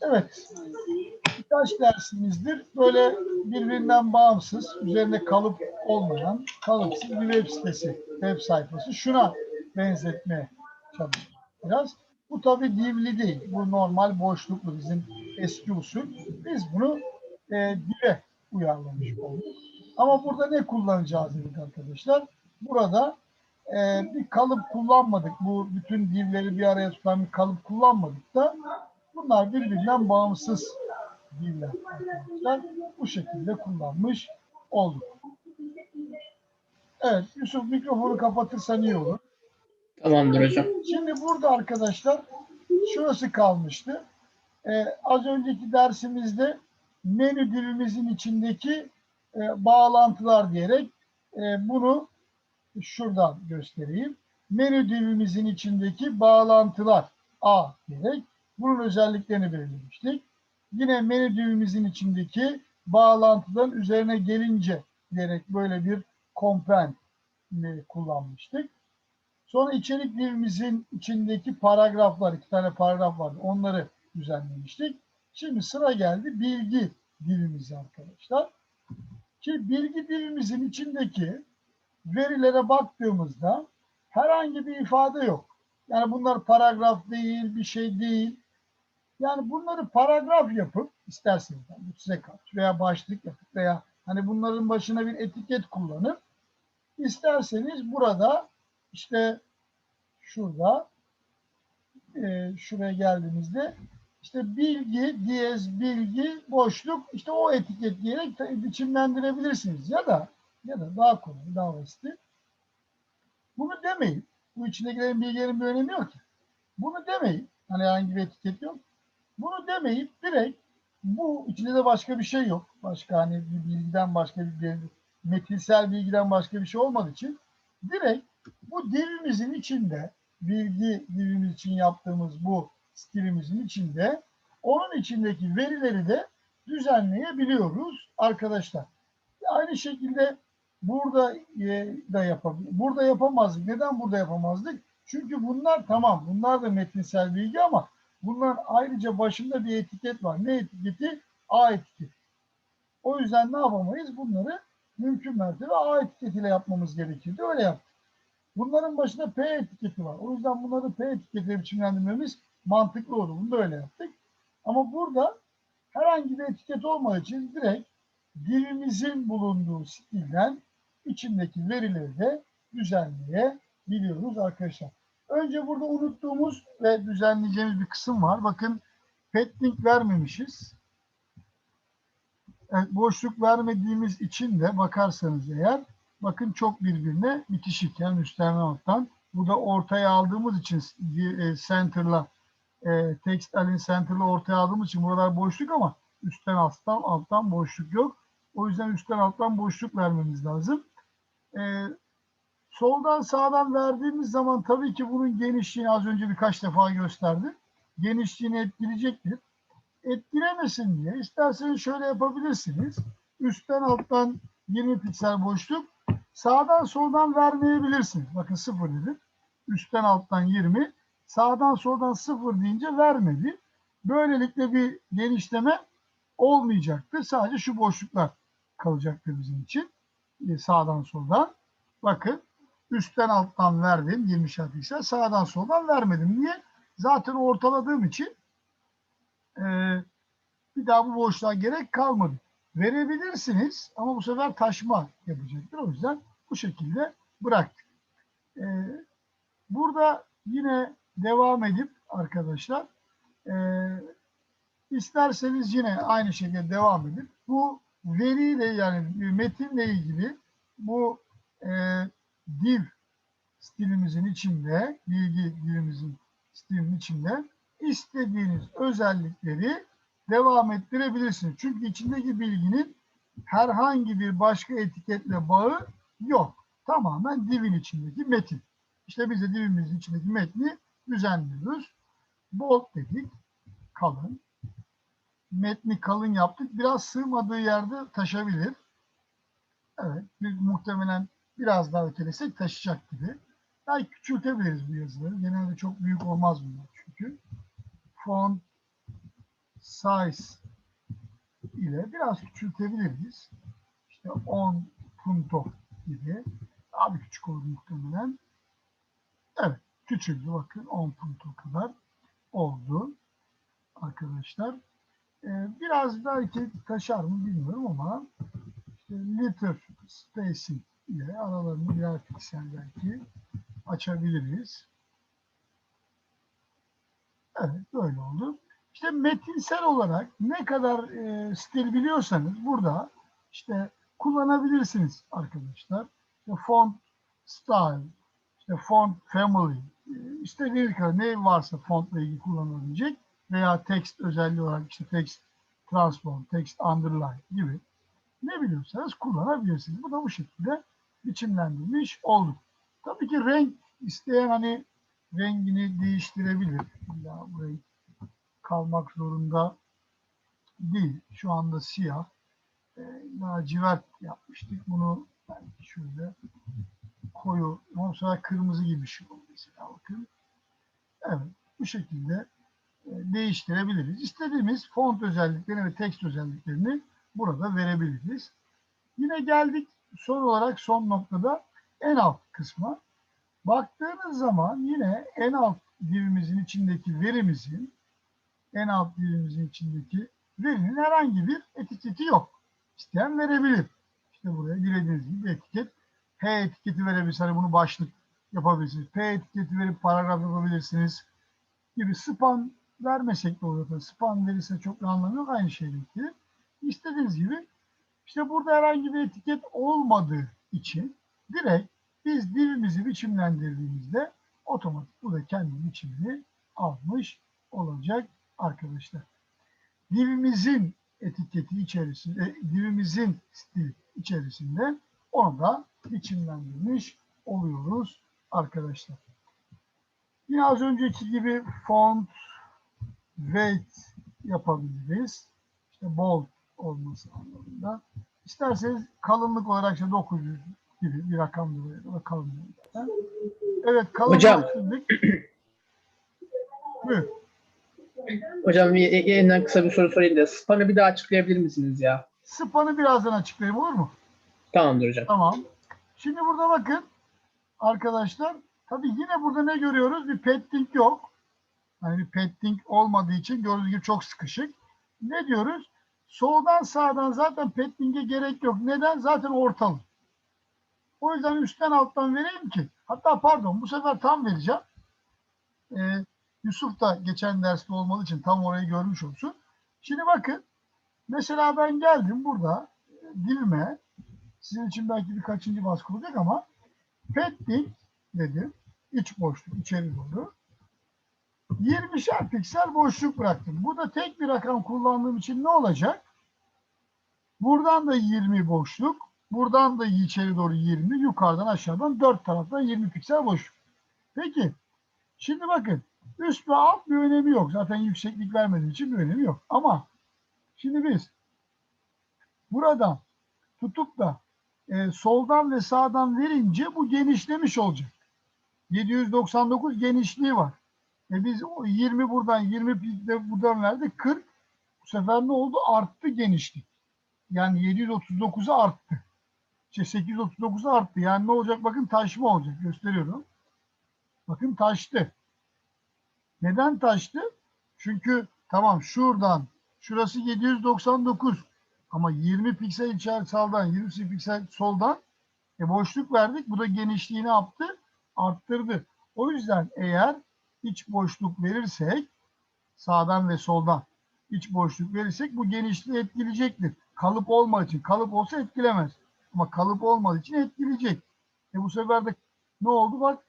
Evet. Birkaç dersimizdir böyle birbirinden bağımsız, üzerinde kalıp olmayan, kalıpsız bir web sitesi, web sayfası. Şuna benzetmeye çalıştık biraz. Bu tabii divli değil. Bu normal boşluklu bizim eski usul. Biz bunu e, dive uyarlamış olduk. Ama burada ne kullanacağız dedik arkadaşlar? Burada e, bir kalıp kullanmadık. Bu bütün divleri bir araya tutan bir kalıp kullanmadık da bunlar birbirinden bağımsız arkadaşlar. Bu şekilde kullanmış olduk. Evet Yusuf mikrofonu kapatırsan iyi olur. Tamamdır hocam. Şimdi burada arkadaşlar şurası kalmıştı. Ee, az önceki dersimizde menü dilimizin içindeki e, bağlantılar diyerek e, bunu şuradan göstereyim. Menü dilimimizin içindeki bağlantılar A diyerek bunun özelliklerini belirlemiştik. Yine menü dilimimizin içindeki bağlantıların üzerine gelince diyerek böyle bir comprehend e, kullanmıştık. Sonra içerik dilimizin içindeki paragraflar, iki tane paragraf vardı. Onları düzenlemiştik. Şimdi sıra geldi bilgi dilimize arkadaşlar. Ki bilgi dilimizin içindeki verilere baktığımızda herhangi bir ifade yok. Yani bunlar paragraf değil, bir şey değil. Yani bunları paragraf yapıp isterseniz yani size kalmış veya başlık yapıp veya hani bunların başına bir etiket kullanıp isterseniz burada işte şurada e, şuraya geldiğimizde işte bilgi, diyez, bilgi, boşluk işte o etiket diyerek biçimlendirebilirsiniz. Ya da ya da daha kolay, daha basit. Bunu demeyin. Bu içindekilerin bilgilerin bir önemi yok ki. Bunu demeyin. Hani herhangi bir etiket yok. Bunu demeyip direkt bu içinde de başka bir şey yok. Başka hani bir bilgiden başka bir, bir metinsel bilgiden başka bir şey olmadığı için direkt bu dilimizin içinde bilgi dilimiz için yaptığımız bu stilimizin içinde onun içindeki verileri de düzenleyebiliyoruz arkadaşlar. Aynı şekilde burada e, da yapabilir. Burada yapamazdık. Neden burada yapamazdık? Çünkü bunlar tamam. Bunlar da metinsel bilgi ama bunların ayrıca başında bir etiket var. Ne etiketi? A etiketi. O yüzden ne yapamayız? Bunları mümkün mertebe A etiketiyle yapmamız gerekirdi. Öyle yaptık. Bunların başında P etiketi var. O yüzden bunları P etiketiyle biçimlendirmemiz mantıklı oldu. Bunu da öyle yaptık. Ama burada herhangi bir etiket olmadığı için direkt dilimizin bulunduğu stilden içindeki verileri de düzenleyebiliyoruz arkadaşlar. Önce burada unuttuğumuz ve düzenleyeceğimiz bir kısım var. Bakın petting vermemişiz. Evet, boşluk vermediğimiz için de bakarsanız eğer bakın çok birbirine bitişik yani üstten alttan. Bu da ortaya aldığımız için e, center'la e, text align center'la ortaya aldığımız için buralar boşluk ama üstten alttan alttan boşluk yok. O yüzden üstten alttan boşluk vermemiz lazım. E, soldan sağdan verdiğimiz zaman tabii ki bunun genişliğini az önce birkaç defa gösterdim. Genişliğini etkileyecektir. Etkilemesin diye isterseniz şöyle yapabilirsiniz. Üstten alttan 20 piksel boşluk sağdan soldan vermeyebilirsiniz. Bakın 0 dedim. Üstten alttan 20. Sağdan soldan 0 deyince vermedi. Böylelikle bir genişleme olmayacaktır. Sadece şu boşluklar kalacaktır bizim için. Ee, Sağdan soldan. Bakın üstten alttan verdim 20 piksel. Sağdan soldan vermedim. Niye? Zaten ortaladığım için ee, bir daha bu boşluğa gerek kalmadı. Verebilirsiniz ama bu sefer taşma yapacaktır. O yüzden bu şekilde bıraktık. Ee, burada yine devam edip arkadaşlar e, isterseniz yine aynı şekilde devam edip bu veriyle yani metinle ilgili bu e, div stilimizin içinde bilgi dilimizin stilinin içinde istediğiniz özellikleri devam ettirebilirsiniz. Çünkü içindeki bilginin herhangi bir başka etiketle bağı yok. Tamamen divin içindeki metin. İşte biz de divimizin içindeki metni düzenliyoruz. Bold dedik. Kalın. Metni kalın yaptık. Biraz sığmadığı yerde taşabilir. Evet. Biz muhtemelen biraz daha ötelesek taşıyacak gibi. Belki küçültebiliriz bu yazıları. Genelde çok büyük olmaz bunlar çünkü. font size ile biraz küçültebiliriz. İşte 10 punto gibi. Bir küçük olur muhtemelen. Evet. Küçüldü bakın 10 punto kadar oldu arkadaşlar. Ee, biraz belki taşar mı bilmiyorum ama işte liter spacing ile aralarını birer piksel belki açabiliriz. Evet böyle oldu. İşte metinsel olarak ne kadar e, stil biliyorsanız burada işte kullanabilirsiniz arkadaşlar. İşte font style, işte font family, e, kadar ne varsa fontla ilgili kullanılabilecek veya text özelliği olarak işte text transform, text underline gibi ne biliyorsanız kullanabilirsiniz. Bu da bu şekilde biçimlendirilmiş olduk. Tabii ki renk isteyen hani rengini değiştirebilir. İlla bu renk kalmak zorunda değil. Şu anda siyah. Ee, lacivert yapmıştık. Bunu belki şöyle koyu, ondan sonra kırmızı gibi bir şey oldu mesela bakın. Evet, bu şekilde e, değiştirebiliriz. İstediğimiz font özelliklerini ve text özelliklerini burada verebiliriz. Yine geldik son olarak son noktada en alt kısma. Baktığınız zaman yine en alt divimizin içindeki verimizin en alt divimizin içindeki verinin herhangi bir etiketi yok. İsteyen verebilir. İşte buraya dilediğiniz gibi etiket. P etiketi verebilirsiniz. Hani bunu başlık yapabilirsiniz. P etiketi verip paragraf yapabilirsiniz. Gibi span vermesek de olur. Span verirse çok bir anlamı yok. Aynı şey. İstediğiniz gibi işte burada herhangi bir etiket olmadığı için direkt biz divimizi biçimlendirdiğimizde otomatik bu da kendi biçimini almış olacak arkadaşlar. Divimizin etiketi içerisinde, e, divimizin stili içerisinde onu da biçimlendirmiş oluyoruz arkadaşlar. Yine az önceki gibi font, weight yapabiliriz. İşte bold olması anlamında. İsterseniz kalınlık olarak işte 900 gibi bir rakam da kalınlığı. Evet kalınlık Hocam. Buyur. Hocam bir- yeniden kısa bir soru sorayım da spam'ı bir daha açıklayabilir misiniz ya? Span'ı birazdan açıklayayım olur mu? Tamamdır hocam. Tamam. Şimdi burada bakın arkadaşlar. Tabii yine burada ne görüyoruz? Bir padding yok. Hani bir padding olmadığı için gördüğünüz gibi çok sıkışık. Ne diyoruz? Soldan sağdan zaten padding'e gerek yok. Neden? Zaten ortalı. O yüzden üstten alttan vereyim ki. Hatta pardon bu sefer tam vereceğim. Ee, Yusuf da geçen derste olmadığı için tam orayı görmüş olsun. Şimdi bakın. Mesela ben geldim burada e, dilime sizin için belki birkaçıncı baskı olacak ama padding dedim. İç boşluk içeri doğru. 20'şer piksel boşluk bıraktım. Burada tek bir rakam kullandığım için ne olacak? Buradan da 20 boşluk. Buradan da içeri doğru 20. Yukarıdan aşağıdan 4 taraftan 20 piksel boşluk. Peki. Şimdi bakın. Üst ve alt bir önemi yok. Zaten yükseklik vermediği için bir önemi yok. Ama şimdi biz buradan tutup da e, soldan ve sağdan verince bu genişlemiş olacak. 799 genişliği var. E biz o 20 buradan 20 de buradan verdik 40. Bu sefer ne oldu? Arttı genişlik. Yani 739'a arttı. İşte 839'a arttı. Yani ne olacak? Bakın taşma olacak. Gösteriyorum. Bakın taştı. Neden taştı? Çünkü tamam şuradan şurası 799 ama 20 piksel içeri sağdan 20 piksel soldan e boşluk verdik. Bu da genişliğini yaptı? Arttırdı. O yüzden eğer iç boşluk verirsek sağdan ve soldan iç boşluk verirsek bu genişliği etkileyecektir. Kalıp olmadığı için. Kalıp olsa etkilemez. Ama kalıp olmadığı için etkileyecek. E bu sefer de ne oldu bak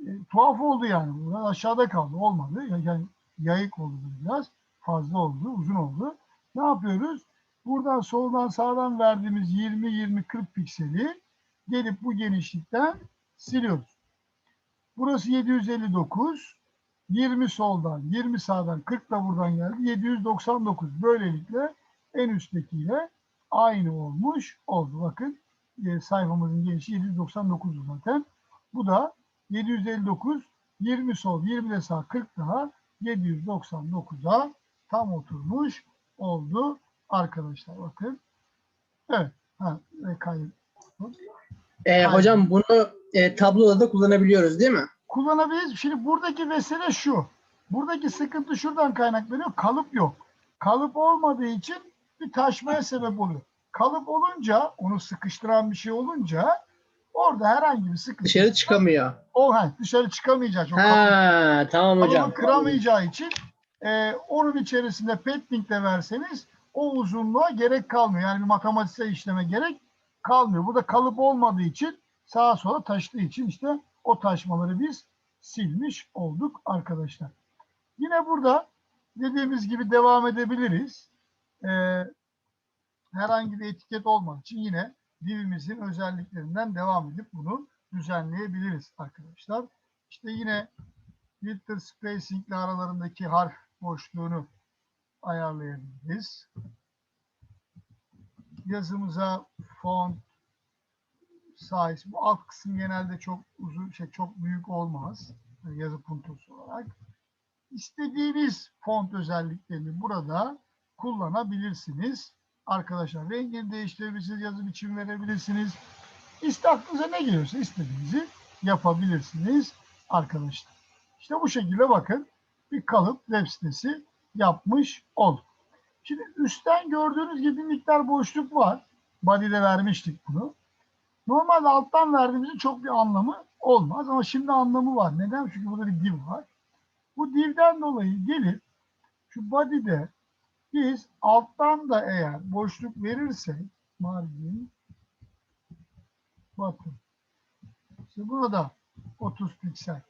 e, tuhaf oldu yani. Buradan aşağıda kaldı. Olmadı. Yani yayık oldu biraz. Fazla oldu. Uzun oldu. Ne yapıyoruz? Buradan soldan sağdan verdiğimiz 20-20-40 pikseli gelip bu genişlikten siliyoruz. Burası 759. 20 soldan, 20 sağdan, 40 da buradan geldi. 799. Böylelikle en üsttekiyle aynı olmuş oldu. Bakın e, sayfamızın genişliği 799 zaten. Bu da 759, 20 sol, 20 de sağ, 40 daha 799'a tam oturmuş oldu arkadaşlar. Bakın. Evet. Ha. Ee, Aynen. hocam bunu e, tabloda da kullanabiliyoruz değil mi? Kullanabiliriz. Şimdi buradaki mesele şu. Buradaki sıkıntı şuradan kaynaklanıyor. Kalıp yok. Kalıp olmadığı için bir taşmaya sebep oluyor. Kalıp olunca, onu sıkıştıran bir şey olunca orada herhangi bir sıkıntı Dışarı çıkamıyor. o ha, dışarı çıkamayacak. O kalıp- Ha tamam hocam. kalıbı kıramayacağı için e, onun içerisinde petting de verseniz o uzunluğa gerek kalmıyor. Yani bir matematiksel işleme gerek kalmıyor. Burada kalıp olmadığı için sağa sola taştığı için işte o taşmaları biz silmiş olduk arkadaşlar. Yine burada dediğimiz gibi devam edebiliriz. E, herhangi bir etiket olmadığı için yine dilimizin özelliklerinden devam edip bunu düzenleyebiliriz arkadaşlar. İşte yine filter spacing ile aralarındaki harf boşluğunu ayarlayabiliriz. Yazımıza font size bu alt kısım genelde çok uzun şey çok büyük olmaz yani yazı puntosu olarak. İstediğiniz font özelliklerini burada kullanabilirsiniz. Arkadaşlar rengini değiştirebilirsiniz, yazı biçim verebilirsiniz. İşte ne geliyorsa istediğinizi yapabilirsiniz arkadaşlar. İşte bu şekilde bakın bir kalıp web sitesi yapmış olduk. Şimdi üstten gördüğünüz gibi bir miktar boşluk var. Body'de vermiştik bunu. Normalde alttan verdiğimizin çok bir anlamı olmaz ama şimdi anlamı var. Neden? Çünkü burada bir div var. Bu divden dolayı gelip şu body'de biz alttan da eğer boşluk verirsek margin bakın işte buna da 30 piksel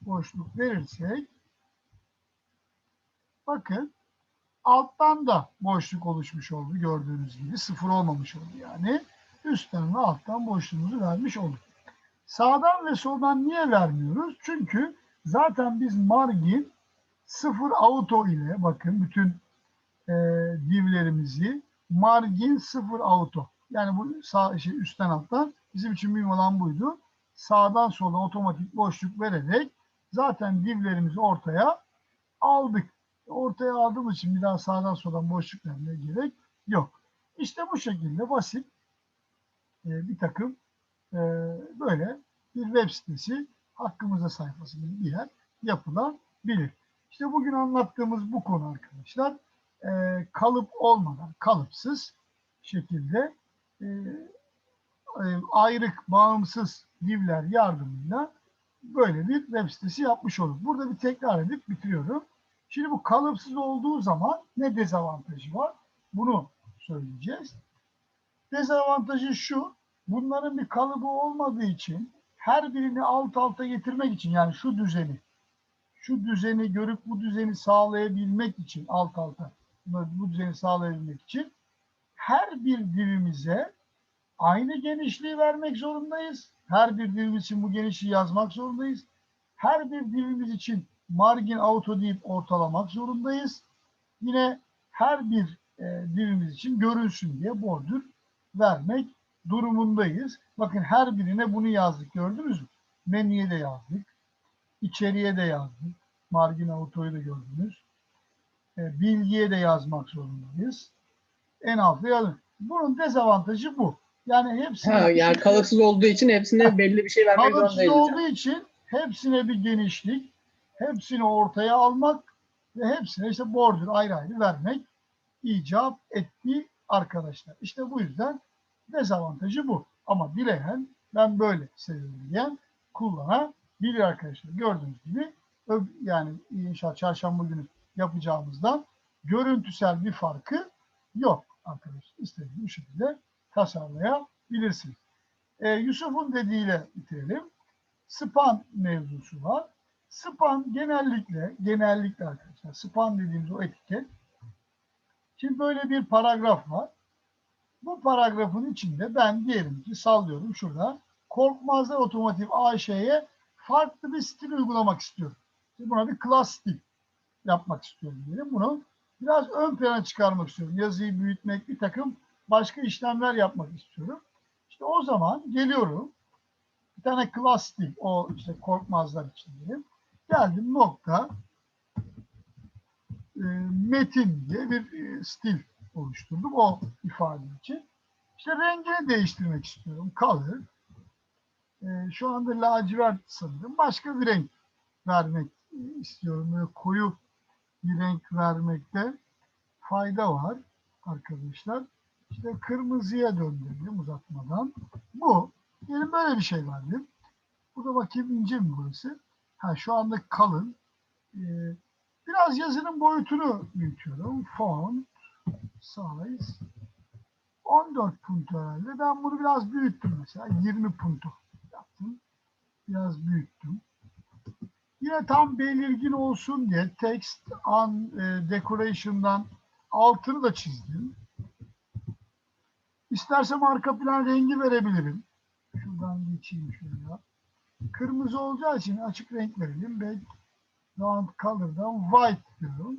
boşluk verirsek bakın alttan da boşluk oluşmuş oldu gördüğünüz gibi sıfır olmamış oldu yani üstten ve alttan boşluğumuzu vermiş olduk. Sağdan ve soldan niye vermiyoruz? Çünkü zaten biz margin sıfır auto ile bakın bütün e, divlerimizi margin sıfır auto yani bu sağ şey üstten alttan bizim için mühim olan buydu. Sağdan sola otomatik boşluk vererek zaten divlerimizi ortaya aldık. Ortaya aldığımız için bir daha sağdan soldan boşluk vermeye gerek yok. İşte bu şekilde basit bir takım e, böyle bir web sitesi hakkımızda sayfası gibi bir yer yapılabilir. İşte bugün anlattığımız bu konu arkadaşlar e, kalıp olmadan kalıpsız şekilde e, e, ayrık bağımsız divler yardımıyla böyle bir web sitesi yapmış olduk. Burada bir tekrar edip bitiriyorum. Şimdi bu kalıpsız olduğu zaman ne dezavantajı var? Bunu söyleyeceğiz. Dezavantajı şu, bunların bir kalıbı olmadığı için her birini alt alta getirmek için yani şu düzeni, şu düzeni görüp bu düzeni sağlayabilmek için alt alta bu düzeni sağlayabilmek için her bir divimize aynı genişliği vermek zorundayız. Her bir divimiz için bu genişliği yazmak zorundayız. Her bir divimiz için margin auto deyip ortalamak zorundayız. Yine her bir e, divimiz için görünsün diye border vermek durumundayız. Bakın her birine bunu yazdık gördünüz mü? Menüye de yazdık. İçeriye de yazdık. Margin auto'yu da gördünüz. E, bilgiye de yazmak zorundayız. En altta yazdık. Bunun dezavantajı bu. Yani hepsine Ha, yani şekilde- kalıpsız olduğu için hepsine belli bir şey vermek zorundayız hocam. olduğu için hepsine bir genişlik, hepsini ortaya almak ve hepsine işte border ayrı ayrı vermek icap etti arkadaşlar. İşte bu yüzden dezavantajı bu. Ama dileyen ben böyle seviyorum diyen kullanabilir arkadaşlar. Gördüğünüz gibi yani inşallah çarşamba günü yapacağımızdan görüntüsel bir farkı yok arkadaşlar. İstediğiniz bu şekilde tasarlayabilirsiniz. Ee, Yusuf'un dediğiyle bitirelim. Span mevzusu var. Span genellikle, genellikle arkadaşlar, span dediğimiz o etiket. Şimdi böyle bir paragraf var. Bu paragrafın içinde ben diyelim ki sallıyorum şurada Korkmazlar Otomotiv AŞ'ye farklı bir stil uygulamak istiyorum. Şimdi buna bir class stil yapmak istiyorum diyelim. Bunu biraz ön plana çıkarmak istiyorum. Yazıyı büyütmek, bir takım başka işlemler yapmak istiyorum. İşte o zaman geliyorum. Bir tane class stil, o işte korkmazlar için diyelim. Geldim nokta e, metin diye bir e, stil oluşturdum o ifade için. İşte rengini değiştirmek istiyorum. Color. E, şu anda lacivert sanırım. Başka bir renk vermek istiyorum. Böyle koyu bir renk vermekte fayda var arkadaşlar. İşte kırmızıya döndürdüm uzatmadan. Bu. Diyelim böyle bir şey verdim. Bu da bakayım ince mi burası? Ha şu anda kalın. Ee, biraz yazının boyutunu büyütüyorum. Font, size 14 punto herhalde. Ben bunu biraz büyüttüm mesela. 20 punto yaptım. Biraz büyüttüm. Yine tam belirgin olsun diye text on e, decoration'dan altını da çizdim. İstersem arka plan rengi verebilirim. Şuradan geçeyim şuraya. Kırmızı olacağı için açık renk verelim. Background color'dan white diyorum.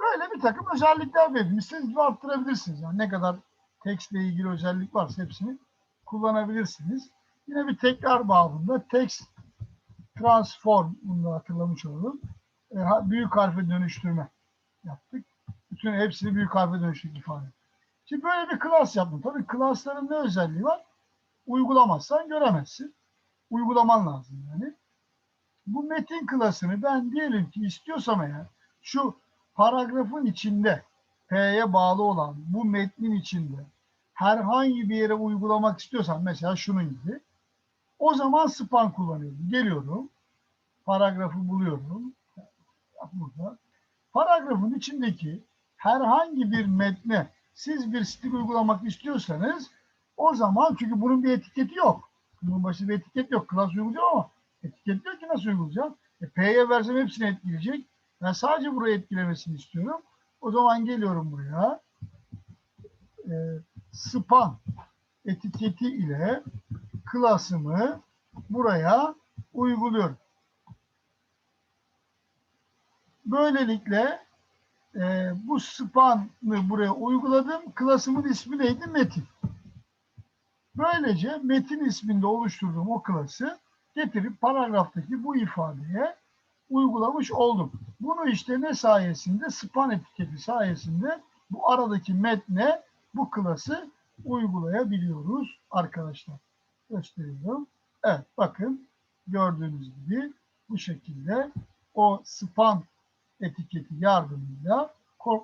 Böyle bir takım özellikler verin. İstediğiniz gibi arttırabilirsiniz. Yani ne kadar tekstle ilgili özellik varsa hepsini kullanabilirsiniz. Yine bir tekrar babında text transform bunu da hatırlamış olalım. E, büyük harfe dönüştürme yaptık. Bütün hepsini büyük harfe dönüştürdük ifade. Şimdi böyle bir klas yaptım. Tabii klasların ne özelliği var? Uygulamazsan göremezsin. Uygulaman lazım yani. Bu metin klasını ben diyelim ki istiyorsam eğer şu paragrafın içinde P'ye bağlı olan bu metnin içinde herhangi bir yere uygulamak istiyorsam mesela şunun gibi o zaman span kullanıyorum. Geliyorum. Paragrafı buluyorum. Burada. Paragrafın içindeki herhangi bir metne siz bir stil uygulamak istiyorsanız o zaman çünkü bunun bir etiketi yok. Bunun başında bir etiket yok. Klas uygulayacağım ama etiket yok ki nasıl uygulayacağım? E, P'ye versem hepsini etkileyecek. Ben sadece burayı etkilemesini istiyorum. O zaman geliyorum buraya. E, span etiketi ile klasımı buraya uyguluyorum. Böylelikle e, bu span'ı buraya uyguladım. Klasımın ismi neydi? Metin. Böylece metin isminde oluşturduğum o klası getirip paragraftaki bu ifadeye uygulamış oldum. Bunu işte ne sayesinde? Span etiketi sayesinde bu aradaki metne bu klası uygulayabiliyoruz arkadaşlar. Gösteriyorum. Evet bakın gördüğünüz gibi bu şekilde o span etiketi yardımıyla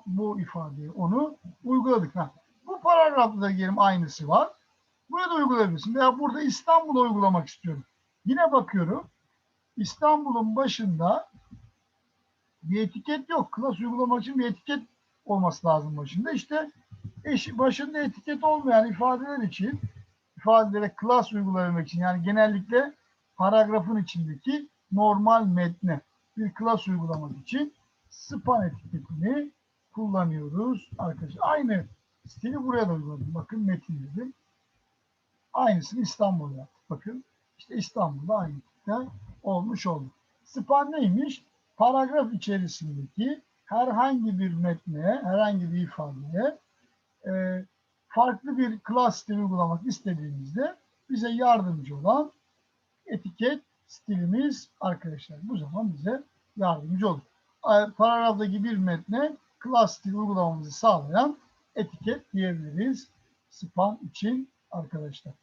bu ifadeyi onu uyguladık. Ha, bu paragrafta da diyelim aynısı var. Buraya da uygulayabilirsin. Veya burada İstanbul'a uygulamak istiyorum. Yine bakıyorum. İstanbul'un başında bir etiket yok. Klas uygulamak için bir etiket olması lazım başında. İşte eş, başında etiket olmayan ifadeler için ifadelere klas uygulamak için yani genellikle paragrafın içindeki normal metne bir klas uygulamak için span etiketini kullanıyoruz arkadaşlar. Aynı stili buraya da uyguladım. Bakın metin dedim. Aynısını İstanbul'da yaptık. Bakın işte İstanbul'da aynı tipten olmuş oldu. Span neymiş? Paragraf içerisindeki herhangi bir metne, herhangi bir ifadeye e, farklı bir klas stili uygulamak istediğimizde bize yardımcı olan etiket stilimiz arkadaşlar. Bu zaman bize yardımcı olur. Paragraftaki bir metne klas stili uygulamamızı sağlayan etiket diyebiliriz span için arkadaşlar.